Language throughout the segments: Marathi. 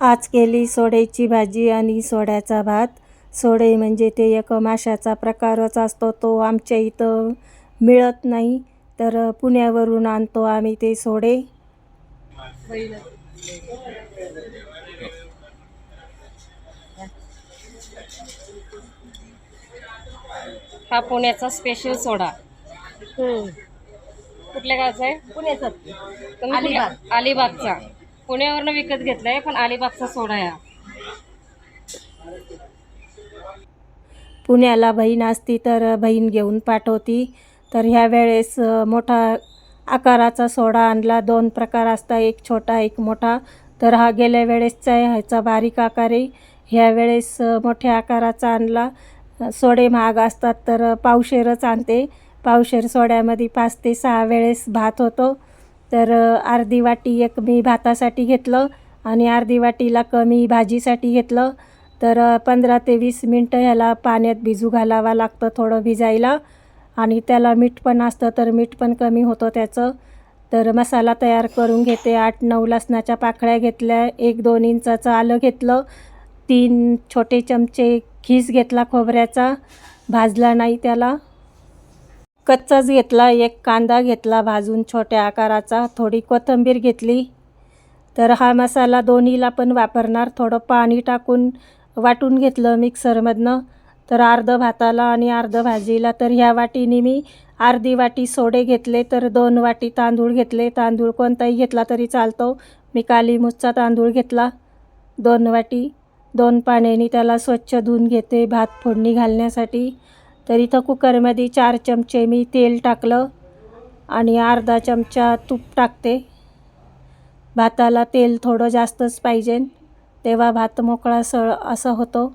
आज केली सोड्याची भाजी आणि सोड्याचा भात. सोडे म्हणजे ते एक माशाचा प्रकारच असतो तो आमच्या इथं मिळत नाही. तर पुण्यावरून आणतो आम्ही ते सोडे. हा पुण्याचा स्पेशल सोडा. कुठल्या गावचा आहे? पुण्याचं. अलिबाग. अलिबागचा. पुण्यावरनं विकत घेतलाय पण अलिबागचा सोडा आहे हा. पुण्याला बहीण असती तर बहीण घेऊन पाठवती. तर ह्या वेळेस अ, मोठा आकाराचा सोडा आणला. दोन प्रकार असता एक छोटा एक मोठा. तर हा गेल्या वेळेसचा आहे ह्याचा बारीक आकार आहे. ह्या वेळेस अ, मोठ्या आकाराचा आणला. अ, सोडे महाग असतात तर पावशेरच आणते. पावशेर सोड्यामध्ये पाच ते सहा वेळेस भात होतो. तर अर्धी वाटी एक मी भातासाठी घेतलं आणि अर्धी वाटीला कमी भाजीसाठी घेतलं. तर पंधरा ते वीस मिनटं ह्याला पाण्यात भिजू घालावा लागतं थोडं भिजायला. आणि त्याला मीठ पण असतं तर मीठ पण कमी होतं त्याचं. तर मसाला तयार करून घेते. आठ नऊ लसणाच्या पाकळ्या घेतल्या एक दोन इंचाचं आलं घेतलं तीन छोटे चमचे खीस घेतला खोबऱ्याचा भाजला नाही त्याला. कच्चाच घेतला एक कांदा घेतला भाजून छोट्या आकाराचा थोडी कोथिंबीर घेतली. तर हा मसाला दोन्हीला पण वापरणार. थोडं पाणी टाकून वाटून घेतलं मिक्सरमधनं. तर अर्धं भाताला आणि अर्धं भाजीला तर ह्या वाटीने मी अर्धी वाटी सोडे घेतले तर दोन वाटी तांदूळ घेतले. तांदूळ कोणताही घेतला तरी चालतो. मी कालीमुचचा तांदूळ घेतला दोन वाटी. दोन पाण्याने त्याला स्वच्छ धुवून घेते भात फोडणी घालण्यासाठी. तर इथं कुकरमध्ये चार चमचे मी तेल टाकलं आणि अर्धा चमचा तूप टाकते. भाताला तेल थोडं जास्तच पाहिजे. तेव्हा भात मोकळा सळ असं होतो.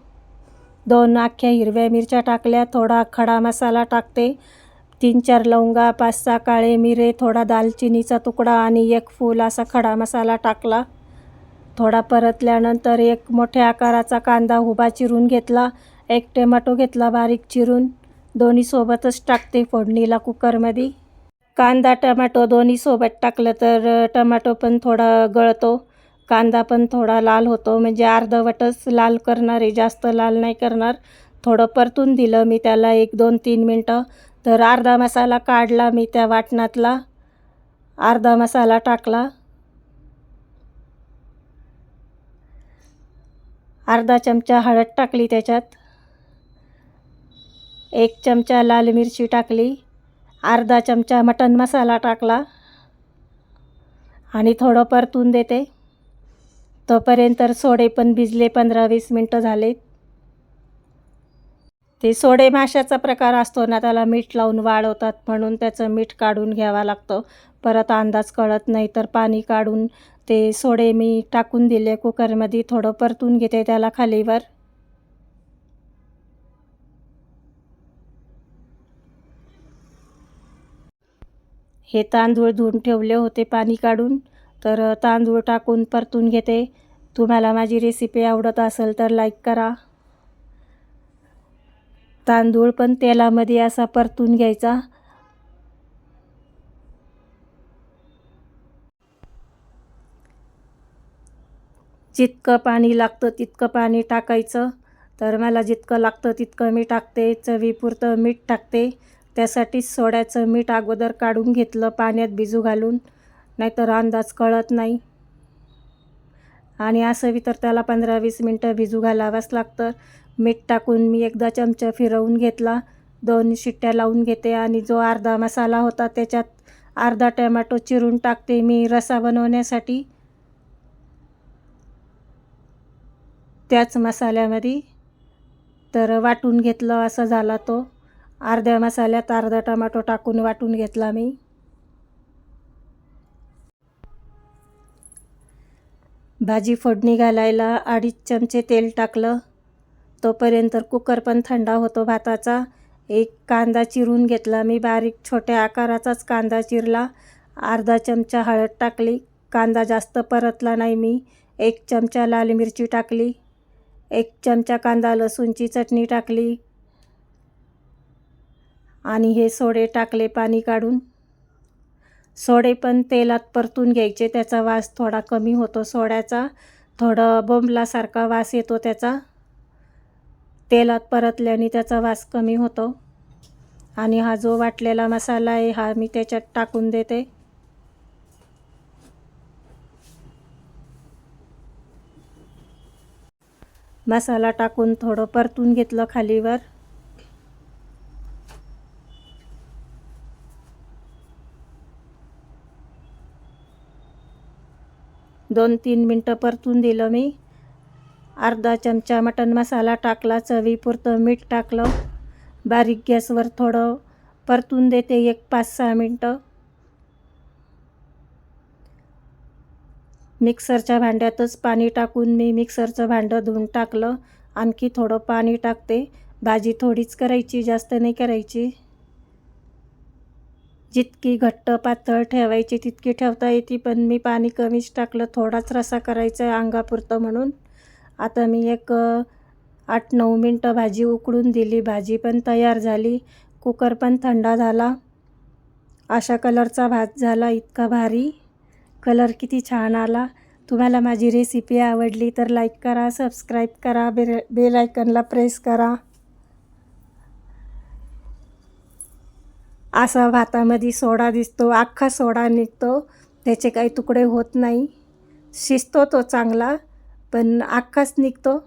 दोन अख्ख्या हिरव्या मिरच्या टाकल्या थोडा खडा मसाला टाकते. तीन चार लवंगा पाच सहा काळे मिरे थोडा दालचिनीचा तुकडा आणि एक फूल असा खडा मसाला टाकला. थोडा परतल्यानंतर एक मोठ्या आकाराचा कांदा उभा चिरून घेतला. एक टोमॅटो घेतला बारीक चिरून. दोन्ही सोबतच टाकते फोडणीला कुकरमध्ये. कांदा टमॅटो दोन्ही सोबत टाकलं तर टमॅटो पण थोडा गळतो. कांदा पण थोडा लाल होतो. म्हणजे अर्धवटच लाल करणार आहे. जास्त लाल नाही करणार. थोडं परतून दिलं मी त्याला एक दोन तीन मिनटं. तर अर्धा मसाला काढला मी त्या वाटणातला. अर्धा मसाला टाकला. अर्धा चमचा हळद टाकली त्याच्यात. एक चमचा लाल मिरची टाकली अर्धा चमचा मटन मसाला टाकला आणि थोडं परतून देते. तोपर्यंत सोडे पण भिजले पंधरा वीस मिनटं झाले ते सोडे माशाचा प्रकार असतो ना त्याला मीठ लावून वाळवतात म्हणून त्याचं मीठ काढून घ्यावा लागतं. परत अंदाज कळत नाही तर पाणी काढून ते सोडे मी टाकून दिले कुकरमध्ये थोडं परतून घेते त्याला खालीवर. हे तांदूळ धुवून ठेवले होते पाणी काढून. तर तांदूळ टाकून परतून घेते. तुम्हाला माझी रेसिपी आवडत असेल तर लाईक करा. तांदूळ पण तेलामध्ये असा परतून घ्यायचा. जितकं पाणी लागतं तितकं पाणी टाकायचं. तर मला जितकं लागतं तितकं मी टाकते. चवीपुरतं मीठ टाकते. त्यासाठीच सोड्याचं मीठ अगोदर काढून घेतलं पाण्यात भिजू घालून नाहीतर अंदाज कळत नाही. आणि असं तर त्याला पंधरा वीस मिनटं भिजू घालावंच लागतं. मीठ टाकून मी एकदा चमचा फिरवून घेतला. दोन शिट्ट्या लावून घेते आणि जो अर्धा मसाला होता त्याच्यात अर्धा टमॅटो चिरून टाकते मी रसा बनवण्यासाठी. त्याच मसाल्यामध्ये तर वाटून घेतलं असं झाला तो. अर्ध्या मसाल्यात अर्धा टमाटो टाकून वाटून घेतला मी. भाजी फोडणी घालायला अडीच चमचे तेल टाकलं. तोपर्यंत कुकर पण थंडा होतो भाताचा. एक कांदा चिरून घेतला मी बारीक छोट्या आकाराचाच कांदा चिरला. अर्धा चमचा हळद टाकली. कांदा जास्त परतला नाही मी. एक चमचा लाल मिरची टाकली. एक चमचा कांदा लसूणची चटणी टाकली. आणि हे सोडे टाकले पाणी काढून. सोडे पण तेलात परतून घ्यायचे. त्याचा वास थोडा कमी होतो. सोड्याचा थोडं बोंबलासारखा वास येतो त्याचा. तेलात परतल्याने त्याचा वास कमी होतो. आणि हा जो वाटलेला मसाला आहे हा मी त्याच्यात टाकून देते. मसाला टाकून थोडं परतून घेतलं खालीवर. दोन तीन मिनटं परतून दिलं मी. अर्धा चमचा मटण मसाला टाकला चवीपुरतं मीठ टाकलं. बारीक गॅसवर थोडं परतून देते एक पाच सहा मिनटं. मिक्सरच्या भांड्यातच पाणी टाकून मी मिक्सरचं भांडं धुवून टाकलं. आणखी थोडं पाणी टाकते. भाजी थोडीच करायची जास्त नाही करायची. जितकी घट्ट पातळ ठेवायची तितकी ठेवता येते. पण मी पाणी कमीच टाकलं थोडाच रसा करायचा आहे अंगापुरतं म्हणून. आता मी एक आठ नऊ मिनटं भाजी उकळून दिली. भाजी पण तयार झाली. कुकर पण थंडा झाला. अशा कलरचा भात झाला. इतका भारी कलर किती छान आला. तुम्हाला माझी रेसिपी आवडली तर लाईक करा सबस्क्राईब करा बेल बेल आयकनला प्रेस करा. असा भातामध्ये सोडा दिसतो अख्खा सोडा निघतो. त्याचे काही तुकडे होत नाही. शिजतो तो चांगला पण अख्खाच निघतो.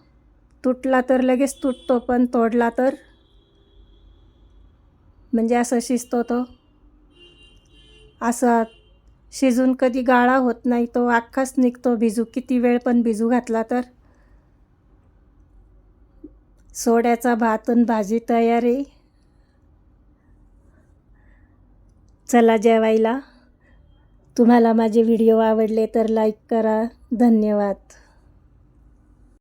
तुटला तर लगेच तुटतो पण तोडला तर? म्हणजे असं शिजतो तो. असा शिजून कधी गाळा होत नाही तो अख्खाच निघतो. भिजू किती वेळ पण भिजू घातला तर? सोड्याचा भात आणि भाजी तयार आहे. चला जेवायला. तुम्हाला माझे व्हिडिओ आवडले तर लाईक करा. धन्यवाद.